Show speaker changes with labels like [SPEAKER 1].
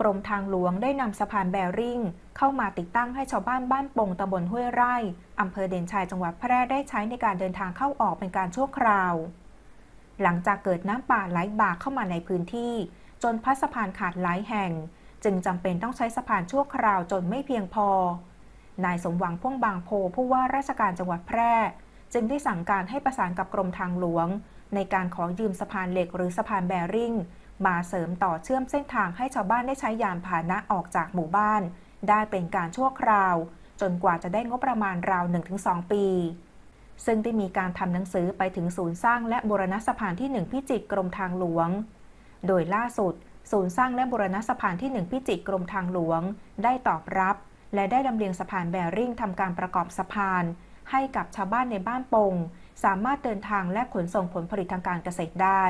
[SPEAKER 1] กรมทางหลวงได้นำสะพานแบริ่ง เข้ามาติดตั้งให้ชาวบ้านบ้านปงตำบลห้วยไร่อำเภอเด่นชัยจังหวัดแพร่ได้ใช้ในการเดินทางเข้าออกเป็นการชั่วคราว หลังจากเกิดน้ำป่าไหลบ่าเข้ามาในพื้นที่ จนพัดสะพานขาดหลายแห่ง จึงจำเป็นต้องใช้สะพานชั่วคราวจนไม่เพียงพอ นายสมหวังพ่วงบางโพผู้ว่าราชการจังหวัดแพร่ จึงได้สั่งการให้ประสานกับกรมทางหลวง ในการขอยืมสะพานเหล็กหรือสะพานแบริ่ง มาเสริมต่อเชื่อมเส้นทางให้ชาวบ้านได้ใช้ยานพาหนะออกจากหมู่บ้าน ได้เป็นการชั่วคราว จนกว่าจะได้งบประมาณราว 1-2 ปี ซึ่งได้มีการทำหนังสือไปถึงศูนย์สร้างและบูรณะสะพานที่ 1 พิจิตรกรมทางหลวง โดยล่าสุด ศูนย์สร้างและบูรณะสะพานที่ 1 พิจิตรกรมทางหลวง ได้ตอบรับ และได้ลำเลียงสะพานแบริ่งทำการประกอบสะพาน ให้กับชาวบ้านในบ้านปงสามารถเดินทางและขนส่งผลผลิตทางการเกษตรได้